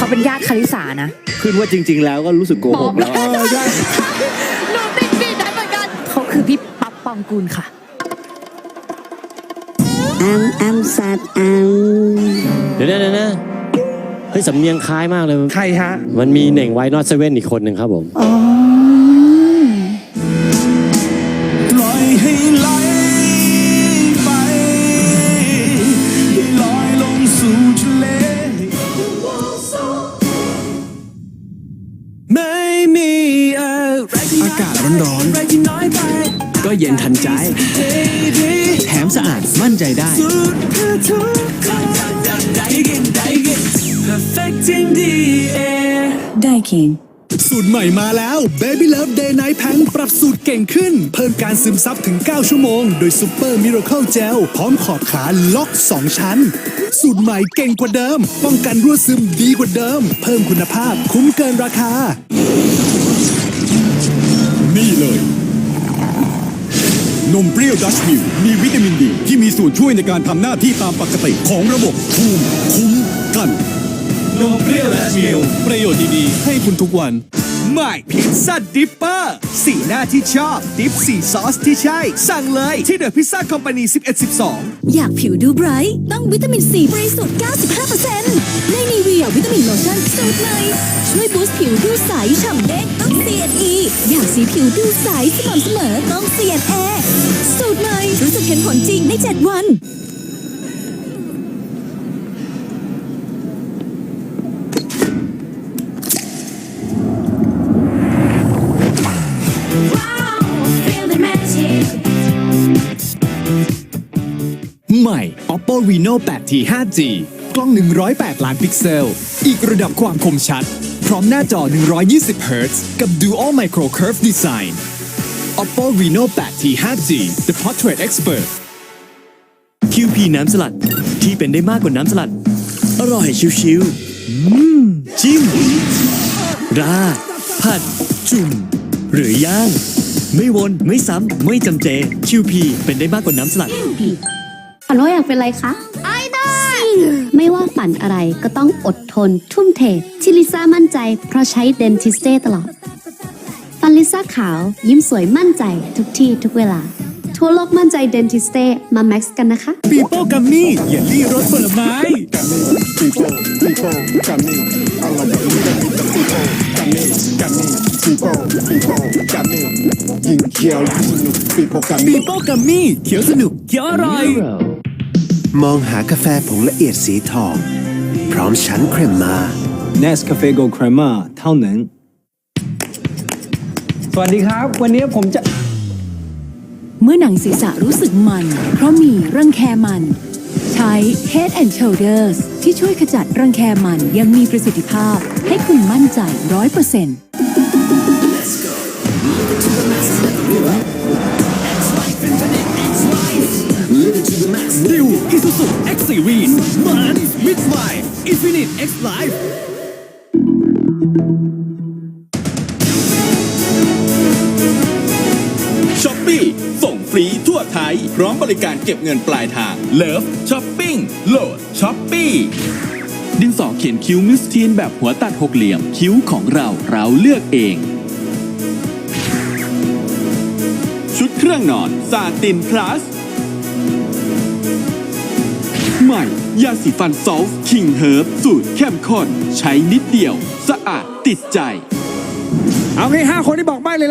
เขาเป็นญาติคาริสานะ ขึ้นว่าจริง ๆ แล้วก็รู้สึกโกหกแล้วเออใช่หนูติดติดได้เหมือนกันเขาคือพี่ปั๊บปองกูลค่ะ I'm I'm sad I'm เดี๋ยวนะเดี๋ยวนะเฮ้ยสำเนียงคล้ายมากเลย ใครฮะ มันมีเหน่งไว้นอตเซเว่นอีกคนหนึ่งครับผมปากาศร้อนๆ ก็เย็นทันใจ แถมสะอาดมั่นใจได้ ได้คิงสูตรใหม่มาแล้ว Baby Love Day Night p a n ปรับสูตรเก่งขึ้น เพิ่มการซึมซับถึง 9 ชั่วโมง โดย Super Miracle Gel พร้อมขอบขาล็อก 2 ชั้น สูตรใหม่เก่งกว่าเดิม ป้องกันรั่วซึมดีกว่าเดิม เพิ่มคุณภาพคุ้มเกินราคา นี่เลย นมเปรี้ยวดัชมิลมีวิตามินดี ที่มีส่วนช่วยในการทำหน้าที่ตามปกติของระบบภูมิคุ้มกัน นมเปรี้ยวและมิลประโยชน์ดีๆให้คุณทุกวัน ใหม่พิซซ่าดิปเปอร์ สีหน้าที่ชอบ ดิปสีซอสที่ใช่ สั่งเลยที่เดอะพิซซ่าคอมพานี1112 อยากผิวดูไบรท์ต้องวิตามินซีบริสุทธิ์ 95%ในนีเวียวิตามินโลชั่นสูตรใหม่ช่วยบูสต์ผิวดูใสฉ่ำเด้งต้อง CNE อยากสีผิวดูใสสม่ำเสมอต้อง CNA สูตรใหม่รู้สึกเห็นผลจริงใน 7 วัน ใหม่ Oppo Reno 8T 5G กล้อง 108 ล้านพิกเซล อีกระดับความคมชัด พร้อมหน้าจอ 120 Hz กับ Dual Micro Curve Design Oppo Reno 8T 5G The Portrait Expert QP น้ำสลัดที่เป็นได้มากกว่าน้ำสลัด อร่อยชิวๆจิ้ม ราดผัด จุ่ม หรือย่าง ไม่วน ไม่ซ้ำ ไม่จำเจ QP เป็นได้มากกว่าน้ำสลัด ฝันว่าอยากเป็นอะไรคะไอดอลไม่ว่าฝันอะไรก็ต้องอดทนทุ่มเทที่ลิซ่ามั่นใจ เพราะใช้เดนทิสเต้ตลอด ฟันลิซ่าขาวยิ้มสวยมั่นใจทุกที่ทุกเวลา ทั่วโลกมั่นใจเดนทิสเต้มาแม็กซ์กันนะคะปีโป้กัมมี่เยลลี่รสผลไม้ปีโป้กัมมี่เขียวสนุกเขียวอร่อย มองหากาแฟผงละเอียดสีทอง พร้อมชั้นเครมมา Nescafe Gold Crema เท่านั้น สวัสดีครับ วันนี้ผมจะ เมื่อหนังศีรษะรู้สึกมัน เพราะมีรังแคมัน ใช้ Head and Shoulders ที่ช่วยขจัดรังแคมันอยังมีประสิทธิภาพ ให้คุณมั่นใจร้อยเปอร์เซ็นต์ X Series มันมิดไฟ Infinite X Life ช้อปปี้ส่งฟรีทั่วไทย พร้อมบริการเก็บเงินปลายทาง เลิฟช้อปปิ้งโหลดช้อปปี้ดินสอเขียนคิ้วมิสทีนแบบหัวตัดหกเหลี่ยม คิ้วของเราเราเลือกเอง ชุดเครื่องนอนซาตินพลัส ใหม่ ยาสีฟันซอลฟ์คิงเฮิร์บสูตรเข้มข้นใช้นิดเดียว สะอาดติดใจ เอางี้ห้าคนที่บอกใบ้เลยละ